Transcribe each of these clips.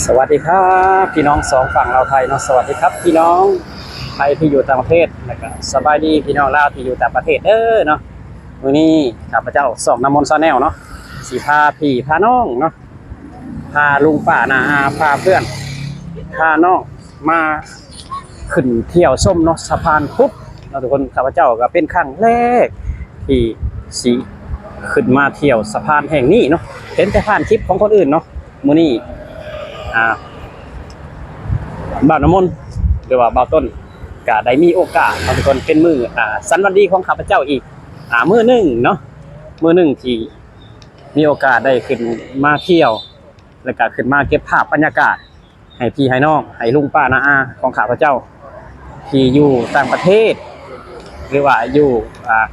สวัสดีครับพี่น้องสองฝั่งลาไทยเนาะสวัสดีครับ พี่น้องไทยที่อยู่ต่างประเทศนะครับสบายดีพี่น้องลาวที่อยู่ต่างประเทศเด้อเนาะวันนี้ข้าพเจ้าสองน้ำมนต์ซาแนลเนาะสีพาพี่พาน้องเนาะพาลุงป้านาอาพาเพื่อนพาน้องมาขึ้นเที่ยวส้มเนาะสะพานพุทธเนาทุกคนข้าพเจ้าก็เป็นครั้งแรกที่สีขึ้นมาเที่ยวสะพานแห่งนี้เนาะเห็นแต่ผ่านคลิปของคนอื่นเนาะมื้อนี้ อ่าบ่าวน้ำมนต์หรือว่าบ่าวต้นก็ได้มีโอกาสทุกคนเป็นมืออ่าสันวันดีของข้าพเจ้าอีก อ่ามือหนึ่งเนาะมือหนึ่งที่มีโอกาสได้ขึ้นมาเที่ยว แล้วก็ขึ้นมาเก็บภาพบรรยากาศ ให้พี่ให้น้องให้ลุงป้านาอาของข้าพเจ้า ที่อยู่ต่างประเทศ หรือว่าอยู่อ่า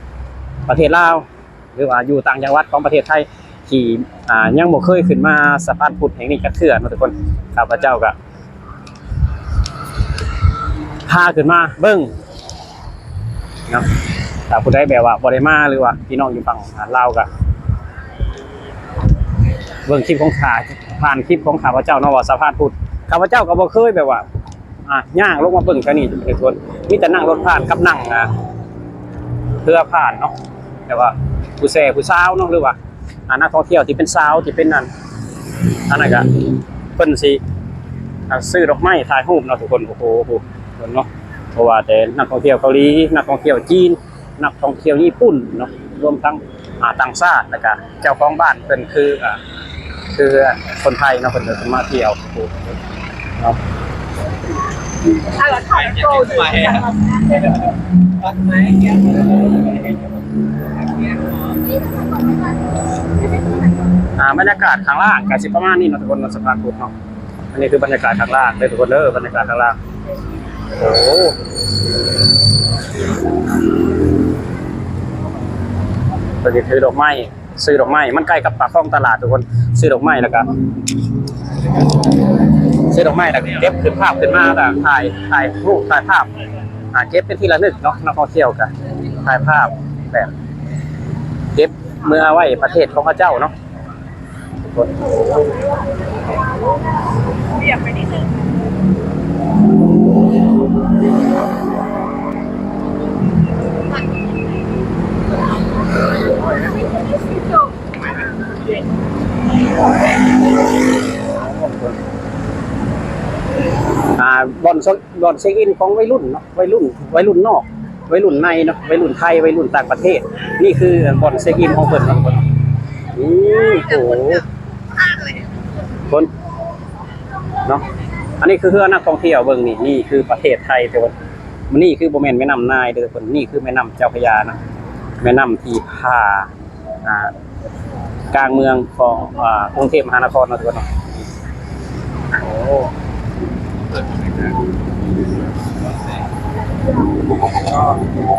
ประเทศลาวหรือว่าอยู่ต่างจังหวัดของประเทศไทย ที่อ่ายังบ่เคยขึ้นมาสะพานพุทธแห่งนี้จักเทื่อนาะทุกคนข้าพเจ้าก็พาขึ้นมาเบิ่งเนาะถ้าผู้ใดแบบว่าบ่ได้มาหรือว่าพี่น้องอยู่ฝั่งลาวก็เบิ่งคลิปของขาผ่านคลิปของข้าพเจ้าเนาะว่าสะพานพุทธข้าพเจ้าก็บ่เคยแบบว่าอะย่างลงมาเบิ่งแค่นี้ทุกคนมีแต่นั่งรถผ่านกับนั่งอะเพื่อผ่านเนาะแต่ว่าผู้แซ่ผู้สาวเนาะหรือว่า อ่านักท่องเที่ยวที่เป็นสาวที่เป็นนั่นอันนั้นก็เพิ่นสิซื้อดอกไม้ถ่ายรูปเนาะทุกคนโอ้โหโอ้โหเนาะเพราะว่าแต่นักท่องเที่ยวเกาหลีนักท่องเที่ยวจีน นักท่องเที่ยวญี่ปุ่นเนาะรวมทั้งอ่าต่างชาติแล้วก็เจ้าของบ้านเพิ่นคืออ่าคือคนไทยเนาะเพิ่นมาเที่ยวโอ้โหเนาะ ถ้าเราถ่ายโปรอยู่อ่าบรรยากาศข้างล่างก็สิประมาณนี้นะทุกคนเนาสะพานพุทธเนาะอันนี้คือบรรยากาศข้างล่างเด้อทุกคนเด้อบรรยากาศข้างล่างโอ้โหเราจะถือดอกไม้ซื้อดอกไม้มันใกล้กับปากคลองตลาดทุกคนซื้อดอกไม้แล้วก็ ซื้อดอกไม้แล้วก็เก็บขึ้นภาพขึ้นมาแล้วถ่ายถ่ายรูปถ่ายภาพอ่าเก็บเป็นที่ระลึกเนาะนักท่องเที่ยวกันถ่ายภาพแบบเก็บเมื่อไว้ประเทศของพระเจ้าเนาะเรียบไปนิดนึง อ่าบอลบอลเช็คอินของวัยรุ่นเนาะวัยรุ่นวัยรุ่นนอกวัยรุ่นในเนาะวัยรุ่นไทยวัยรุ่นต่างประเทศ นี่คือบอลเช็คอินของเพิ่นเนาะทุกคนอืมโอ้โหคนเนาะอันนี้คือเพื่อนักท่องเที่ยวเบิ่งนี่นี่คือประเทศไทยแต่ว่านนี่คือโบแมนแม่น้ำนายเด้อคนนี่คือแม่น้ำเจ้าพระยานะแม่น้ำที่พาอ่ากลางเมืองของอ่ากรุงเทพมหานครนะทุกคน เนาะโอ้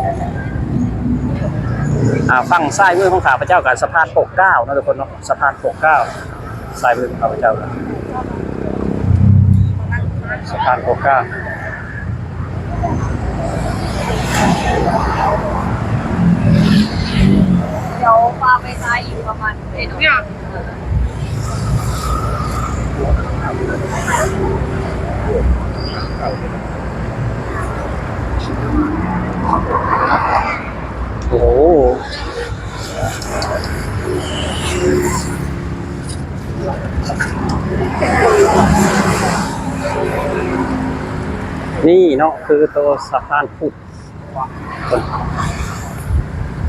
นอ่าฝั่งซ้ายมือของข้าพเจ้ากับสะพานปกเก้านะทุกคนเนาะสะพานปกเก้าซ้ายมือของข้าพเจ้าสะพานปกเก้าเดี๋ยวปลาไปตายอยู่ประมาณเนี่ย นี่เนาะคือตัวสะพานพุทธ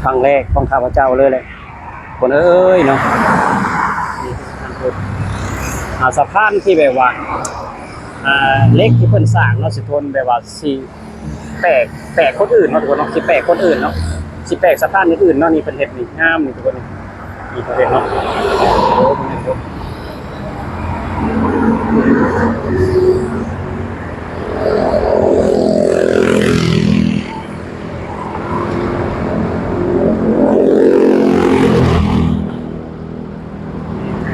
ครั้งแรกของข้าพเจ้าเลยเลยคนเอ้ยเนาะนี่สะพานพุทธอ่าสะพานที่แบบว่าเล็กที่เพิ่นสร้างเนาะสิทนแบบว่าสิแปลกแปลกคนอื่นเนาะทุกคนเนาะสิแปลกคนอื่นเนาะสิแปลกสะพานอื่นเนาะนี่เป็นเฮ็ดนี่งามนี่ทุกคนนี่นี่เป็นเฮ็ดเนาะโอ้เป็นเฮ็ดเนาะ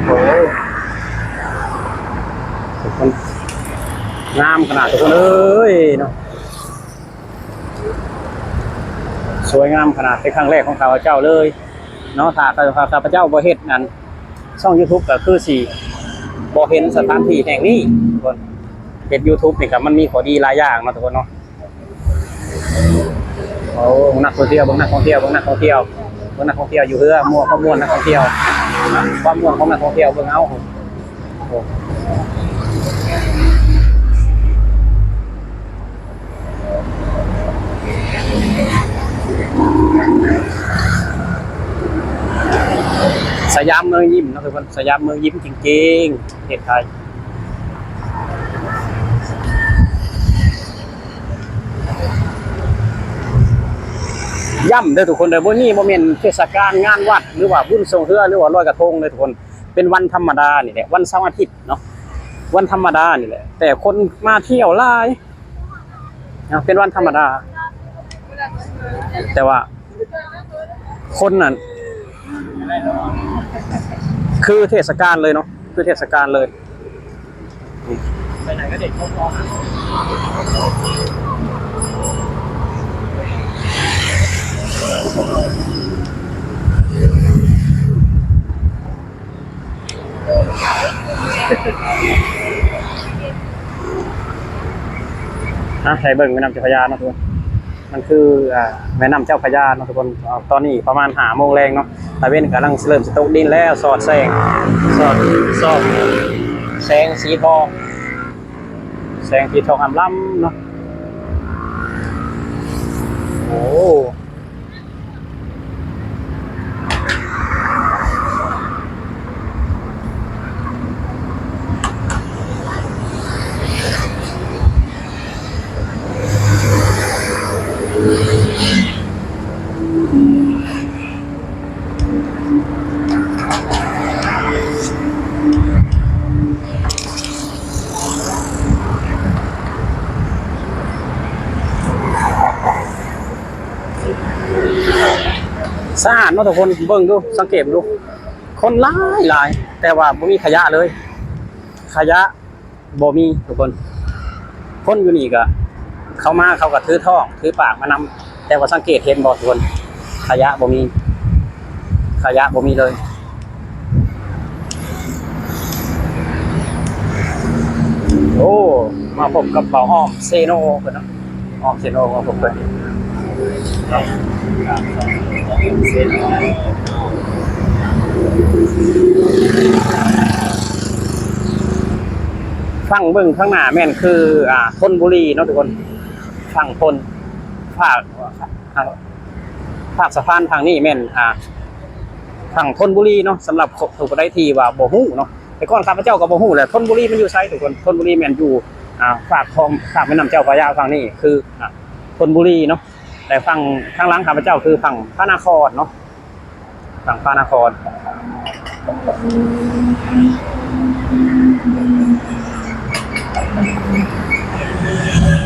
โอ้ทุกคน งามขนาดทุกคนเอ้ยเนาะสวยงามขนาดเป็นครั้งแรกของข้าพเจ้าเลยเนาะถ้าข้าพเจ้าบ่เฮ็ดนั้นช่อง YouTube ก็คือสิบ่บ่เห็นสถานที่แห่งนี้ทุกคนเฮ็ด YouTube นี่ก็มันมีข้อดีหลายอย่างเนาะทุกคนเนาะโอ้เบิ่งนักท่องเที่ยวเบิ่งนักท่องเที่ยวเบิ่งนักท่องเที่ยวเบิ่งนักท่องเที่ยวอยู่เรือมั่วข้อม่วนนักท่องเที่ยวความม่วนของนักท่องเที่ยวเบิ่งเอาโอ้ สยามเมืองยิ้มนะทุกคนสยามเมืองยิ้มจริงๆประเทศไทยย่ำเด้อทุกคนเด้อบ่นี่บ่แม่นเทศกาลงานวัด หรือว่าบุญทรงเรือหรือว่าลอยกระทงเลยทุกคนเป็นวันธรรมดานี่แหละวันเสาร์อาทิตย์เนาะวันธรรมดานี่แหละ แต่คนมาเที่ยวหลายนะเป็นวันธรรมดา แต่ว่าคนนั่น คือเทศกาลเลยเนาะคือเทศกาลเลยไปไหนก็เด็กเขามองนะใช้เบิ่งแม่น้ำเจ้าพระยาเนาะทุกคน มันคืออ่าแม่น้ำเจ้าพระยาเนาะทุกคนอ่าตอนนี้ประมาณหาโมงแรงเนาะตะเวนกำลังเริ่มสตกดินแล้วสอดแสงสอดสอดแสงสีทองแสงสีทองอำล้ำเนาะโอ้ สะอาดเนาะทุกคนเบิ่งดูสังเกตดู คนหลายหลาย แต่ว่าบ่มีขยะเลย ขยะบ่มีทุกคน คนอยู่นี่ก็ เข้ามาเขาก็ถือท่องถือปากมานำแต่ว่าสังเกตเห็นบ่ทุกคน ขยะบ่มีขยะบ่มีเลยโอ้มาพบกับเป่าอ้อมเซโนเพิ่นนะอ้อมเซโนมาพบเพิ่นฟังเบิ่งข้างหน้าแม่นคือ อ่าธนบุรีเนาะทุกคนฝั่งธนภาค ภาคสะพานทางนี้แม่นอ่าฝั่งธนบุรีเนาะสำหรับถูกได้ทีว่าบ่ฮู้เนาะแต่ก่อนข้าพเจ้าก็บ่ฮู้แหละธนบุรีมันอยู่ไสทุกคนธนบุรีแม่นอยู่อ่าฝากคลองฝากแม่น้ำเจ้าพระยาฝั่งนี้คืออ่าธนบุรีเนาะแต่ฝั่งข้างหลังข้าพเจ้าคือฝั่งพระนครเนาะฝั่งพระนครนี่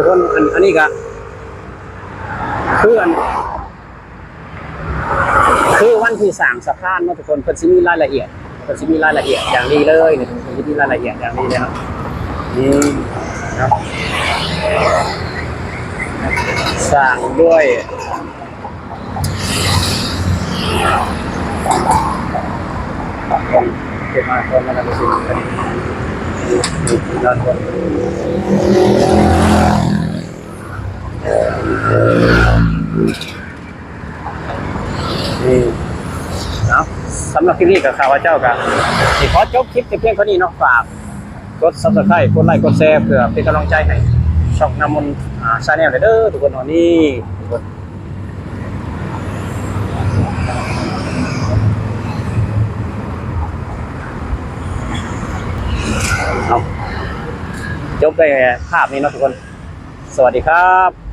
ทุกคนอันอันนี้ก็คืออันคือวันที่สร้างสะพานเนาะทุกคนเพิ่นสิมีรายละเอียดเพิ่นสิมีรายละเอียดอย่างดีเลยนี่เพิ่นสิมีรายละเอียดอย่างดีเลยเนาะนี่เนาะสร้างด้วยเก็บมาคนมาทำสิ่งนี้นี่ด้านบนนี่เนาะ สำหรับคลีกับข่าวเจ้ากับที่ขอจบคลิปแต่เพียงเท่านี้เนาะฝากกด subscribe กดไลค์กดแชร์เพื่อเป็นกำลังใจให้ช่องน้ำมนต์อ่าชาแนลเด้อทุกคนเนาะนี่ทุกคนเอาจบไปภาพนี้เนาะทุกคน สวัสดีครับ